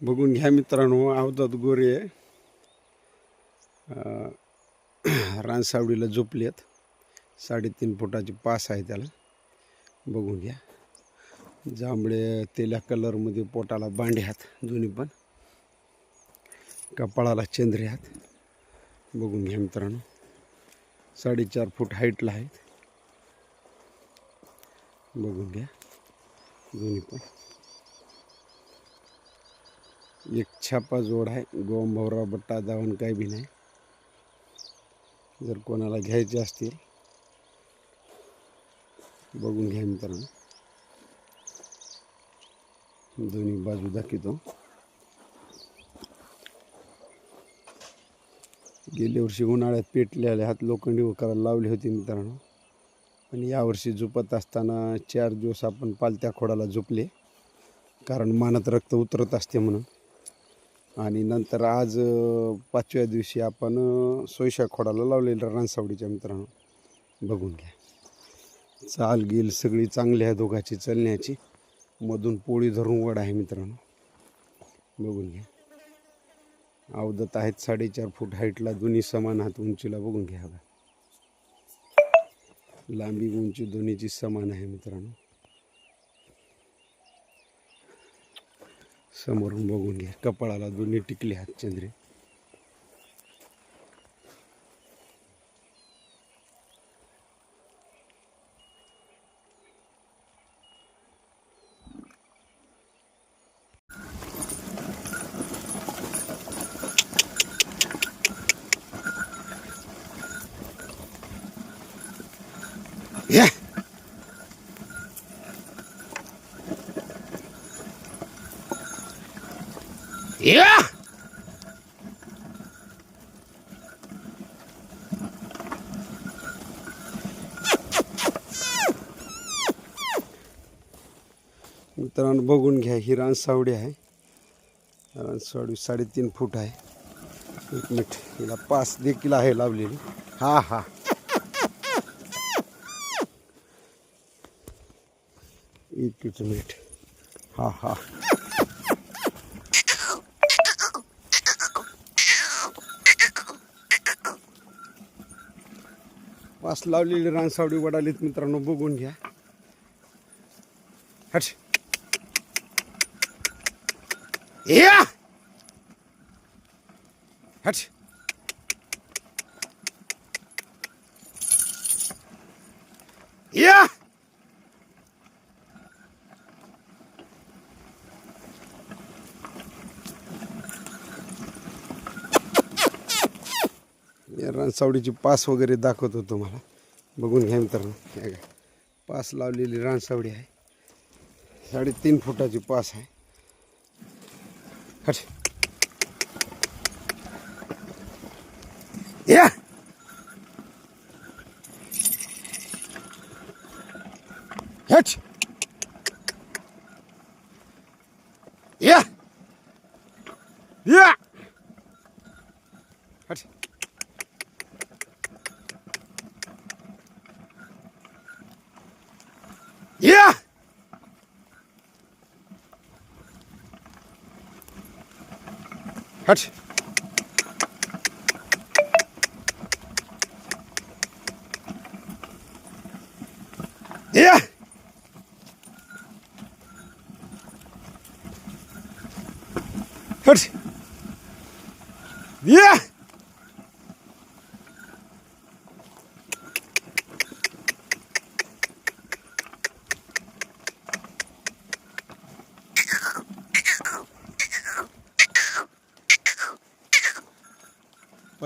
बघून घ्या मित्रांनो अवधात गोरे रानसावडीला रानसावडीला झोपलेत. साडेतीन फुटाची पास आहे त्याला. बघून घ्या. जांभळे तेल्या कलरमध्ये पोटाला बांडे हात दोन्ही पण. कपाळाला चंद्रे हात बघून घ्या मित्रांनो. साडेचार फूट हाईटला आहेत. बघून घ्या. दोन्ही पण. एक छापा जोड आहे. गोम भवरा बट्टा दावण काही बी नाही. जर कोणाला घ्यायचे असतील बघून घ्या मित्रांनो. दोन्ही बाजू दाखवतो. गेल्या वर्षी उन्हाळ्यात पेटलेले हात लोखंडी करायला लावले होते मित्रांनो. पण यावर्षी झोपत असताना चार दिवस आपण पालत्या खोडाला झोपले. कारण मानात रक्त उतरत असते म्हणून. आणि नंतर आज पाचव्या दिवशी आपण सोयशा खोडाला लावलेलं रानसावडीच्या मित्रांनो. बघून घ्या. चाल गेल सगळी चांगली आहे दोघाची चलण्याची. मधून पोळी धरून वड आहे मित्रांनो. बघून घ्या. अवदत आहेत साडेचार फूट हाईटला दोन्ही समान हात उंचीला. बघून घ्या लांबी उंची दोन्हीची समान आहे मित्रांनो. समोरून बघून घ्या कपाळाला दोन्ही टिकले हात चंद्रे Yeah. या मित्रांनो बघून घ्या ही रानसावडी आहे. रानसावडी साडेतीन फूट आहे. एक मिनिट हिला पास देखील आहे लावलेली. हा हा. एक मिनिट. हा हा. पास लावलेली रानसावडी वडालीत मित्रांनो बघून घ्या. हट या! हट या या रानसावडीची पास वगैरे दाखवतो तुम्हाला. बघून घ्या मित्रांनो. पास लावलेली रानसावडी आहे. साडेतीन फुटाची पास आहे. हट. या. हट. या. या. या हट या हट या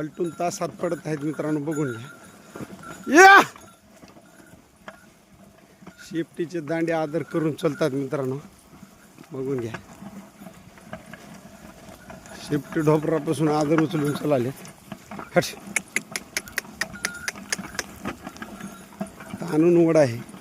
पलटून तासात पडत आहेत मित्रांनो बघून घ्या. या! शेपटीचे दांडे आदर करून चलतात मित्रांनो. बघून घ्या. शेपटी ढोपरापासून आदर उचलून चलाले हट ताणून उघड आहे